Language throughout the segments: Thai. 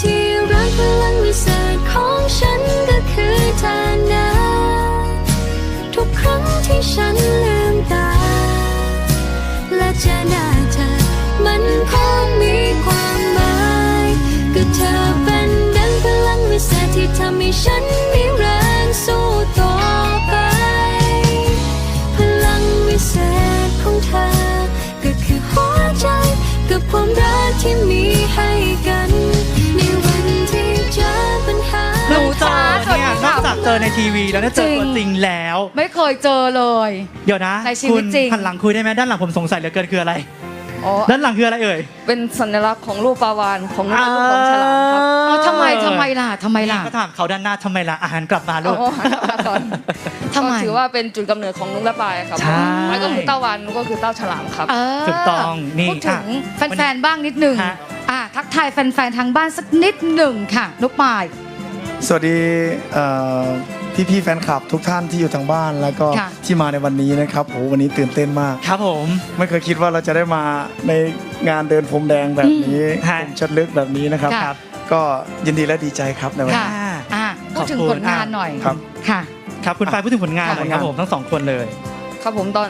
ที่รักพลังวิเศษของฉันก็คือเธอนะทุกครั้งที่ฉันลืมตา และเจอหน้าเธอ มันคงมีความหมาย ก็เธอเป็นดังพลังวิเศษที่ทำให้ฉันมี อกจากเจอในทีวีแล้วเนี่ยเจอจริงตัวจริงแล้ว ไม่เคยเจอเลย เดี๋ยวนะในชีวิตคุณจริง หันหลังคุยได้ไหมด้านหลังผมสงสัยเหลือเกินคืออะไร อ๋อ ด้านหลังคืออะไรเอ่ย เป็นสัญลักษณ์ของรูปปลาวานของรูปลูกของฉลามครับ เอาทำไมทำไมล่ะทำไมล่ะ ก็ถามเขาด้านหน้าทำไมล่ะอาหารกลับมาลูกเอาหันมาก่อน ทำไม ก็ถือว่าเป็นจุดกำเนิดของนุกและปลายครับใช่มันก็คือเต้าวานนุกก็คือเต้าฉลามครับ เออถูกต้องนี่พูดถึงค่ะแฟนๆบ้างนิดหนึ่งฮะ อะทักทายแฟนๆทางบ้านสักนิดหนึ่งค่ะ นุกปาย สวัสดีเอ่อพี่ๆแฟนคลับทุกท่านที่อยู่ทางบ้านแล้วก็ค่ะ ที่มาในวันนี้นะครับโอ้วันนี้ตื่นเต้นมาก ครับผม ไม่เคยคิดว่าเราจะได้มาในงานเดินพรมแดงแบบนี้ฮะผมชัดลึกแบบนี้นะครับ ค่ะ ก็ยินดีและดีใจครับในวันค่ะนี้อะพูดถึงขอบคุณ ผลงานหน่อยครับ ค่ะ ครับคุณปายพูดถึงผลงานค่ะหน่อยครับผมทั้งสองคนเลย ครับผมตอน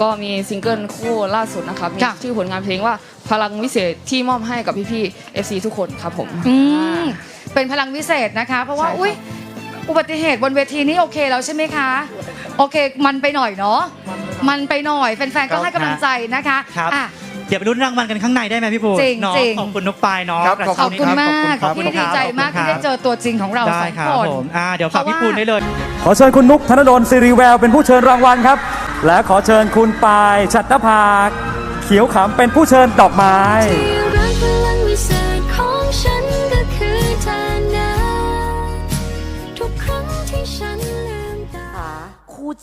ก็มีซิงเกิลคู่ล่าสุดนะครับมีค่ะชื่อผลงานเพลงว่าพลังวิเศษที่มอบให้กับพี่ๆ FC ทุกคนครับผม อืม เป็นพลังวิเศษนะคะ เพราะว่าใช่ครับอุ้ยอุบัติเหตุบนเวทีนี้โอเคแล้วใช่ไหมคะ โอเค มันไปหน่อยเนาะมันไปหน่อยแฟนๆก็ให้กำลังใจนะคะครับอะ เดี๋ยวไปรุ้นรางวัลกันข้างในได้ไหมพี่ปูจริงเนาะจริง ขอบคุณนกปายเนาะครับกระขอบขเช้าอบนี้คุณครับมากขอบคุณครับ ที่ดีใจมากที่ได้เจอตัวจริงของเราได้สองครับคน ผมอ่าเดี๋ยวฝากเพราะพี่ปูนว่าได้เลย ขอเชิญคุณนุกธนดลสิริแววเป็นผู้เชิญรางวัลครับ และขอเชิญคุณปายชัตรภาเขียวขำเป็นผู้เชิญดอกไม้ ที่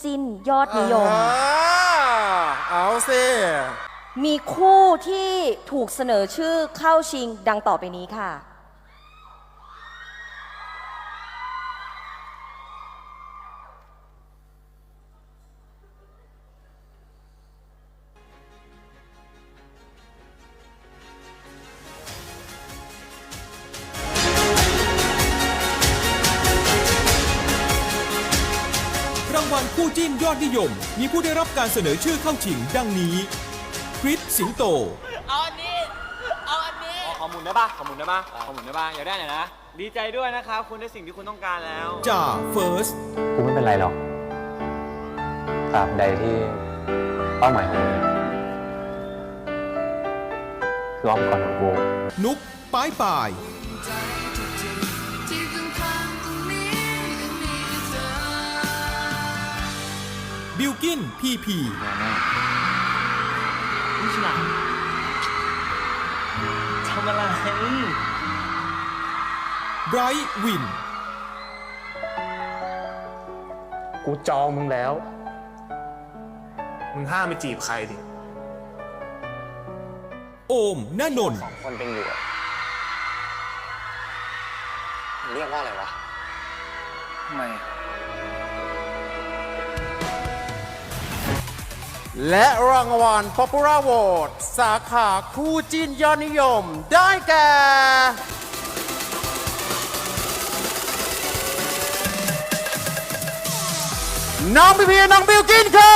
จิ้นยอดนิยม อ่าเอาสิมีคู่ที่ถูกเสนอชื่อเข้าชิงดังต่อไปนี้ค่ะ วัลคู่จิ้นยอดนิยม มีผู้ได้รับการเสนอชื่อเข้าชิงดังนี้คริสสิงโตขอหมุนได้ปะขอหมุนได้ปะขอหมุนได้ปะอยากได้หน่อยนะ ดีใจด้วยนะครับคุณได้สิ่งที่คุณต้องการแล้ว จ่าเฟิร์ส กูไม่เป็นไรหรอกตราบใดที่เป้าหมายของมึงคืออ้อมกอดของกู นุกปายปาย บิลกินพีพีนี่ฉลามทำอะไรไบรท์วิน กูจองมึงแล้ว มึงห้ามไปจีบใครดิ โอมนนนท์คนเป็นอยู่อะมันเรียกว่าอะไรวะ ทำไม และรางวัล Popular Vote สาขาคู่จิ้นยอดนิยม ได้แก่ น้องพีพีน้องบิวกินค่ะ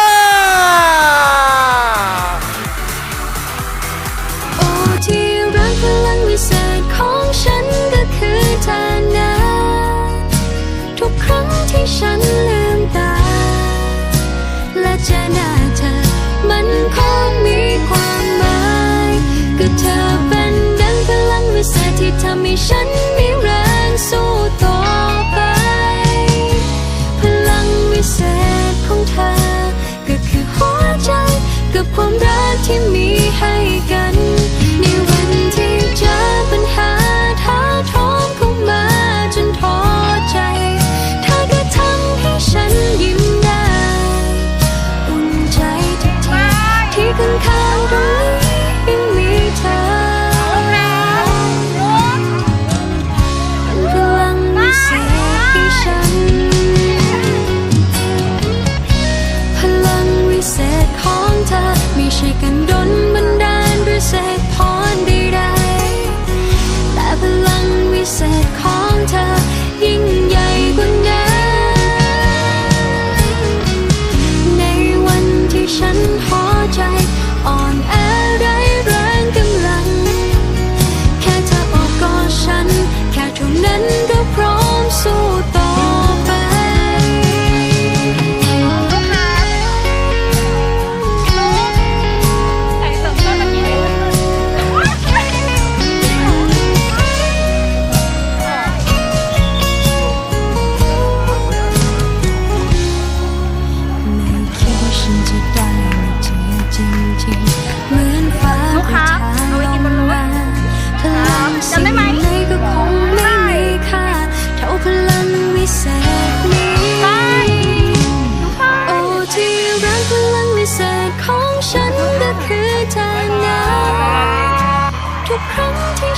โอ้ที่รักพลังวิเศษของฉันก็คือเธอนะทุกครั้งที่ฉันลืมตาและเจอำให้ฉันมี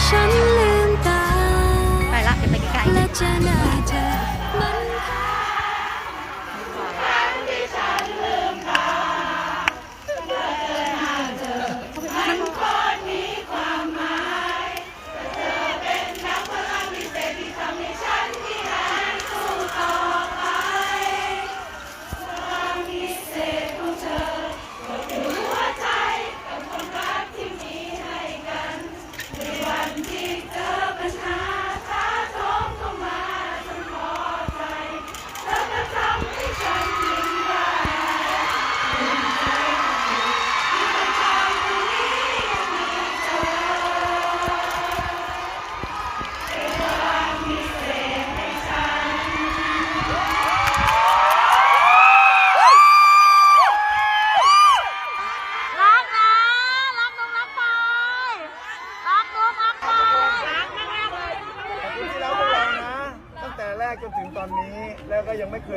ฉันลืมตาไปละเดี๋ยวไปไกลแ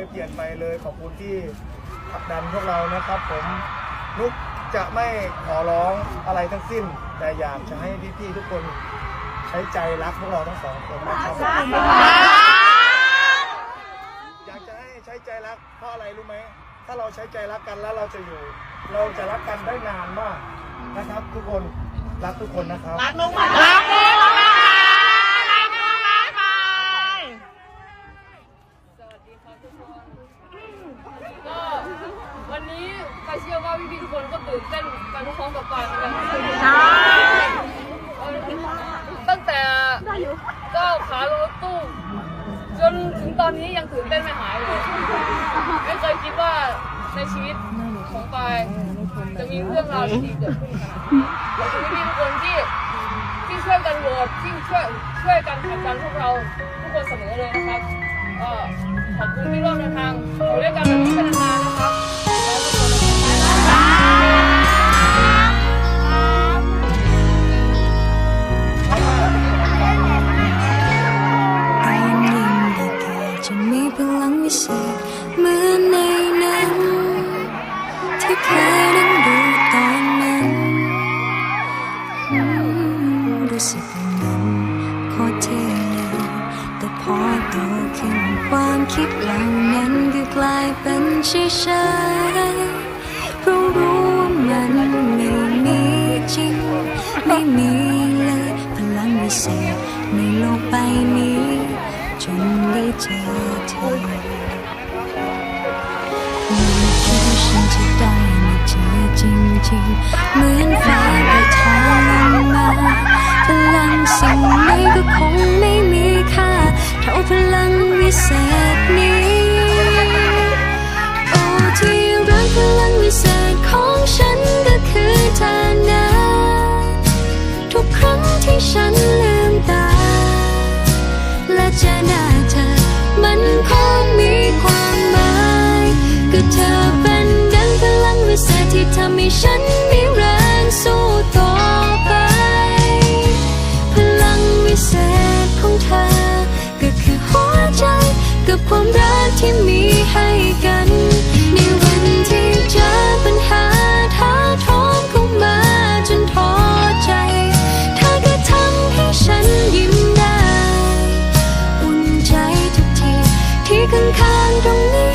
ยเคยเปลี่ยนไปเลยขอบคุณที่ผลักดันพวกเรานะครับผมนุกจะไม่ขอร้องอะไรทั้งสิ้น แต่อยากจะให้พี่ๆทุกคนใช้ใจรักพวกเราทั้งสองคนนะครับอยากจะให้ใช้ใจรักเพราะอะไรรู้ไหมถ้าเราใช้ใจรักกันแล้วเราจะอยู่ เราจะรักกันได้นานมากนะครับ ทุกคนรักทุกคนนะครับรักน้องมารักน้องมา ในชีวิตของปายจะมีเรื่องราวดีๆเกิดขึ้นขนาดนี้ขอบคุณพี่ๆทุกคนที่ที่ช่วยกันโหวตที่ช่วยช่วยกันผลักดันพวกเราทุกคนเสมอเลยนะครับก็ขอบคุณที่ร่วมเดินทางอยู่ด้วยกันแบบนี้เป็นนานๆนะครับ สึกนั้นโคตรเท่เลยแต่พอโตขึ้นความคิดเหล่านั้นก็กลายเป็นเฉยๆเพราะรู้ว่ามันไม่มีจริง ไม่มีเลยพลังวิเศษในโลกใบนี้ จนได้เจอเธอไม่คิดว่าฉันจะได้มาเจอจริงๆเหมือนฟ้าประทานลงมาพลง สิ่งไหนก็คงไม่มีค่า เท่าพลังวิเศษนี้ โอ้ที่รักพลังวิเศษของฉันก็คือเธอนะทุกครั้งที่ฉันลืมตา และเจอหน้าเธอ มันคงมีความหมาย ก็เธอเป็นดังพลังวิเศษที่ทำให้ฉัน อุ่นใ